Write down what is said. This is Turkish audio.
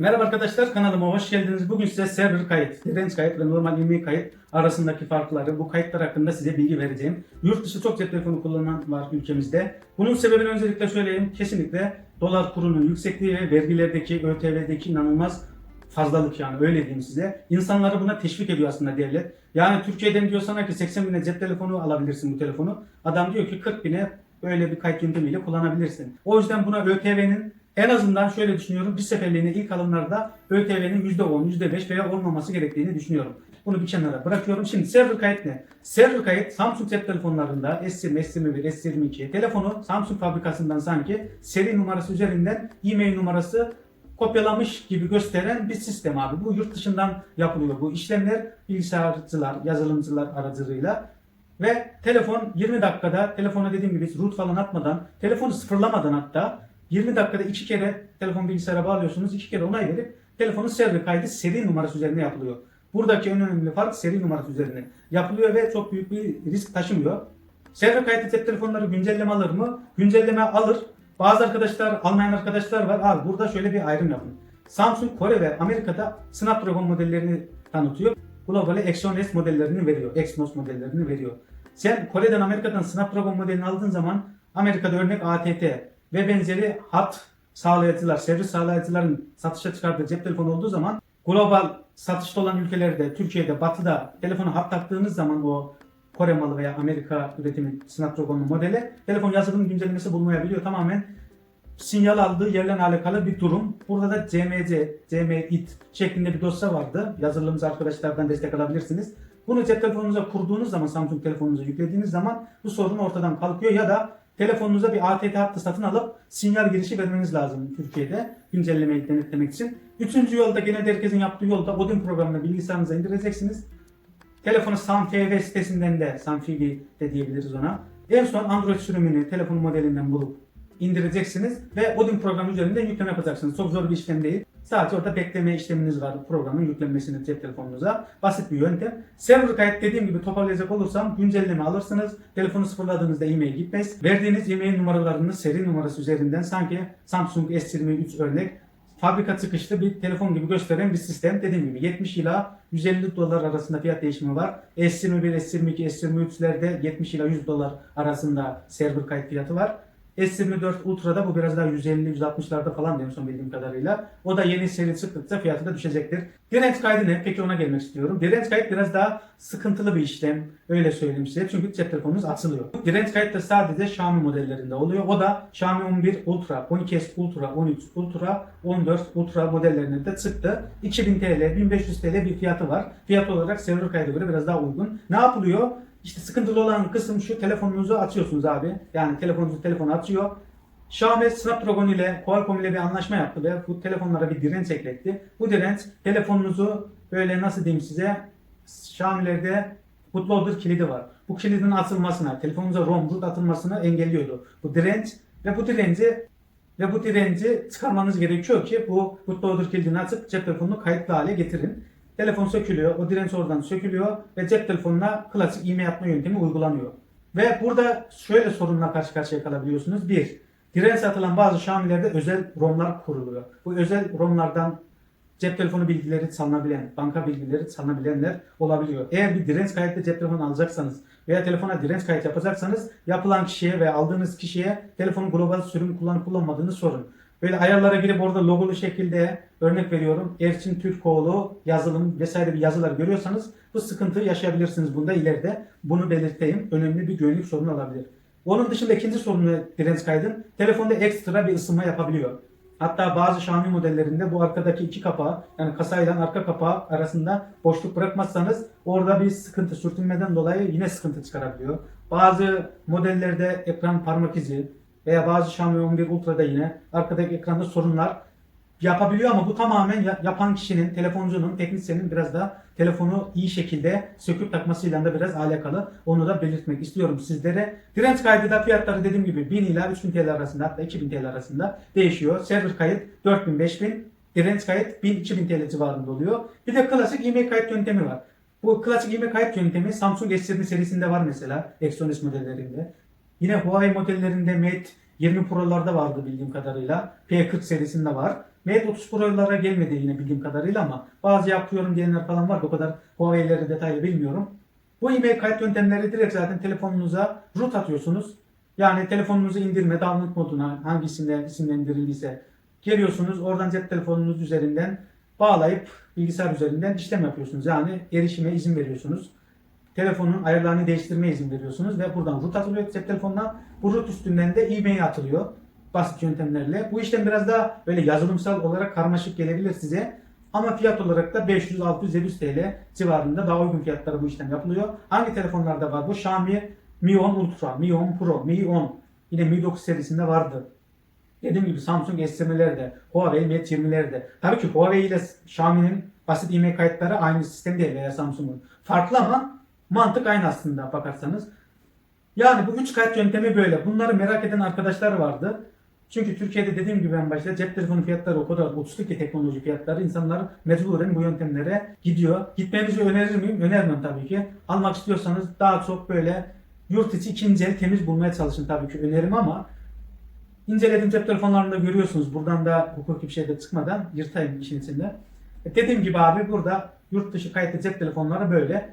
Merhaba arkadaşlar kanalıma hoş geldiniz. Bugün size server kayıt, direnç kayıt ve normal ilmi kayıt arasındaki farkları, bu kayıtlar hakkında size bilgi vereceğim. Yurt dışı çok cep telefonu kullanan var ülkemizde. Bunun sebebini öncelikle söyleyeyim. Kesinlikle dolar kurunun yüksekliği ve vergilerdeki, ÖTV'deki inanılmaz fazlalık yani öyle diyeyim size. İnsanları buna teşvik ediyor aslında devlet. Yani Türkiye'den diyor sana ki 80 bine cep telefonu alabilirsin bu telefonu. Adam diyor ki 40 bine böyle bir kayıt yöntemiyle kullanabilirsin. O yüzden buna ÖTV'nin en azından şöyle düşünüyorum. Bir seferliğine ilk alımlarda ÖTV'nin %10, %5 veya olmaması gerektiğini düşünüyorum. Bunu bir kenara bırakıyorum. Şimdi server kayıt ne? Server kayıt Samsung cep telefonlarında S20, S21, S22 telefonu Samsung fabrikasından sanki seri numarası üzerinden e-mail numarası kopyalamış gibi gösteren bir sistem abi. Bu yurt dışından yapılıyor bu işlemler bilgisayarcılar, yazılımcılar aracılığıyla ve telefon 20 dakikada telefona dediğim gibi root falan atmadan, telefonu sıfırlamadan hatta 20 dakikada iki kere telefon bilgisayara bağlıyorsunuz, iki kere onay verip telefonun server kaydı seri numarası üzerine yapılıyor. Buradaki en önemli fark seri numarası üzerine yapılıyor ve çok büyük bir risk taşımıyor. Server kayıtlı cep telefonları güncelleme alır mı? Güncelleme alır. Bazı arkadaşlar, almayan arkadaşlar var. Abi burada şöyle bir ayrım yapın. Samsung, Kore ve Amerika'da Snapdragon modellerini tanıtıyor. Global'e Exynos modellerini veriyor. Exynos modellerini veriyor. Sen Kore'den Amerika'dan Snapdragon modelini aldığın zaman Amerika'da örnek ATT ve benzeri hat sağlayıcılar, servis sağlayıcıların satışa çıkardığı cep telefonu olduğu zaman global satışta olan ülkelerde, Türkiye'de, Batı'da telefonu hat taktığınız zaman o Kore malı veya Amerika üretimi Snapdragon'un modeli telefon yazılım güncellemesi bulmayabiliyor. Tamamen sinyal aldığı yerle alakalı bir durum. Burada da CMC, CMIT şeklinde bir dosya vardı. Yazılımcı arkadaşlardan destek alabilirsiniz. Bunu cep telefonunuza kurduğunuz zaman, Samsung telefonunuza yüklediğiniz zaman bu sorun ortadan kalkıyor ya da telefonunuza bir ATT hattı satın alıp sinyal girişi vermeniz lazım Türkiye'de güncellemeyi denetlemek için. Üçüncü yolda genelde herkesin yaptığı yolda Odin programını bilgisayarınıza indireceksiniz. Telefonu SunTV sitesinden de, SunTV de diyebiliriz ona. En son Android sürümünü telefon modelinden bulup indireceksiniz ve Odin programı üzerinden yükleme yapacaksınız. Çok zor bir işlem değil. Sadece orada bekleme işleminiz var programın yüklenmesini cep telefonunuza. Basit bir yöntem. Server kayıt dediğim gibi toparlayacak olursam güncelleme alırsınız. Telefonu sıfırladığınızda e-mail gitmez. Verdiğiniz e-mail numaralarını seri numarası üzerinden sanki Samsung S23 örnek fabrika çıkışlı bir telefon gibi gösteren bir sistem. Dediğim gibi 70 ila 150 dolar arasında fiyat değişimi var. S21, S22, S23'lerde 70 ila 100 dolar arasında server kayıt fiyatı var. S24 Ultra'da bu biraz daha 150-160'larda falan en son bildiğim kadarıyla. O da yeni seri çıktıkça fiyatı da düşecektir. Direnç kaydı ne? Peki ona gelmek istiyorum. Direnç kayıt biraz daha sıkıntılı bir işlem. Öyle söyleyeyim size. Çünkü cep telefonunuz açılıyor. Direnç kayıt da sadece Xiaomi modellerinde oluyor. O da Xiaomi 11 Ultra, 12S Ultra, 13 Ultra, 14 Ultra modellerinde de çıktı. 2000 TL, 1500 TL bir fiyatı var. Fiyat olarak server kayda göre biraz daha uygun. Ne yapılıyor? İşte sıkıntılı olan kısım şu telefonunuzu açıyorsunuz abi. Yani telefonunuzu telefonu açıyor. Xiaomi Snapdragon ile Qualcomm ile bir anlaşma yaptı ve bu telefonlara bir direnç ekletti. Bu direnç telefonunuzu böyle nasıl diyeyim size Xiaomi'lerde bootloader kilidi var. Bu kilidin atılmasına, telefonunuza ROM boot atılmasını engelliyordu. Bu direnç ve bu direnci ve bu direnci çıkarmanız gerekiyor ki bu bootloader kilidini açıp cep telefonunu kayıtlı hale getirin. Telefon sökülüyor, o direnç oradan sökülüyor ve cep telefonuna klasik iğme yapma yöntemi uygulanıyor. Ve burada şöyle sorunla karşı karşıya kalabiliyorsunuz. Bir, direnç satılan bazı Xiaomi'lerde özel ROM'lar kuruluyor. Bu özel ROM'lardan cep telefonu bilgileri çalınabilen, banka bilgileri çalınabilenler olabiliyor. Eğer bir direnç kayıtlı cep telefonu alacaksanız veya telefona direnç kayıt yapacaksanız yapılan kişiye veya aldığınız kişiye telefonun global sürüm kullanıp kullanmadığını sorun. Böyle ayarlara girip orada logolu şekilde örnek veriyorum Erçin Türkoğlu yazılım vesaire bir yazılar görüyorsanız bu sıkıntıyı yaşayabilirsiniz bunda ileride. Bunu belirteyim. Önemli bir güvenlik sorunu olabilir. Onun dışında ikinci sorunu direnç kaydın telefonda ekstra bir ısınma yapabiliyor. Hatta bazı Xiaomi modellerinde bu arkadaki iki kapağı yani kasayla arka kapağı arasında boşluk bırakmazsanız orada bir sıkıntı sürtünmeden dolayı yine sıkıntı çıkarabiliyor. Bazı modellerde ekran parmak izi veya bazı Xiaomi 11 Ultra'da yine arkadaki ekranda sorunlar yapabiliyor ama bu tamamen ya- yapan kişinin, telefoncunun, teknisyenin biraz da telefonu iyi şekilde söküp takmasıyla da biraz alakalı. Onu da belirtmek istiyorum sizlere. Direnç kaydı da fiyatları dediğim gibi 1000 ila 3000 TL arasında hatta 2000 TL arasında değişiyor. Server kayıt 4000 5000, direnç kayıt 1000-2000 TL civarında oluyor. Bir de klasik e-mail kayıt yöntemi var. Bu klasik e-mail kayıt yöntemi Samsung S20 serisinde var mesela. Exynos modellerinde. Yine Huawei modellerinde Mate 20 Pro'larda vardı bildiğim kadarıyla. P40 serisinde var. Mate 30 Pro'lara gelmedi yine bildiğim kadarıyla ama bazı yapıyorum diyenler falan var. O kadar Huawei'leri detaylı bilmiyorum. Bu e-mail kayıt yöntemleri direkt zaten telefonunuza root atıyorsunuz. Yani telefonunuzu indirme, download moduna hangi isimle isimlendirildiyse geliyorsunuz. Oradan cep telefonunuz üzerinden bağlayıp bilgisayar üzerinden işlem yapıyorsunuz. Yani erişime izin veriyorsunuz. Telefonun ayarlarını değiştirmeye izin veriyorsunuz ve buradan root atılıyor cep telefonuna. Bu root üstünden de e-mail atılıyor basit yöntemlerle. Bu işlem biraz daha böyle yazılımsal olarak karmaşık gelebilir size. Ama fiyat olarak da 500, 600, 700 TL civarında daha uygun fiyatlara bu işlem yapılıyor. Hangi telefonlarda var bu? Xiaomi Mi 10 Ultra, Mi 10 Pro, Mi 10. Yine Mi 9 serisinde vardı. Dediğim gibi Samsung S20'lerde, Huawei Mate 20'lerde. Tabii ki Huawei ile Xiaomi'nin basit e-mail kayıtları aynı sistem veya Samsung'un. Farklı ama mantık aynı aslında bakarsanız. Yani bu üç kayıt yöntemi böyle. Bunları merak eden arkadaşlar vardı. Çünkü Türkiye'de dediğim gibi en başta cep telefonu fiyatları o kadar uçtu ki teknoloji fiyatları insanlar mecburen bu yöntemlere gidiyor. Gitmenizi önerir miyim? Önermem tabii ki. Almak istiyorsanız daha çok böyle yurt içi ikinci el temiz bulmaya çalışın tabii ki önerim ama incelediğim cep telefonlarında görüyorsunuz. Buradan da hukuki bir şey de çıkmadan yırtayım işin içinde. E, Dediğim gibi abi burada yurt dışı kayıtlı cep telefonları böyle.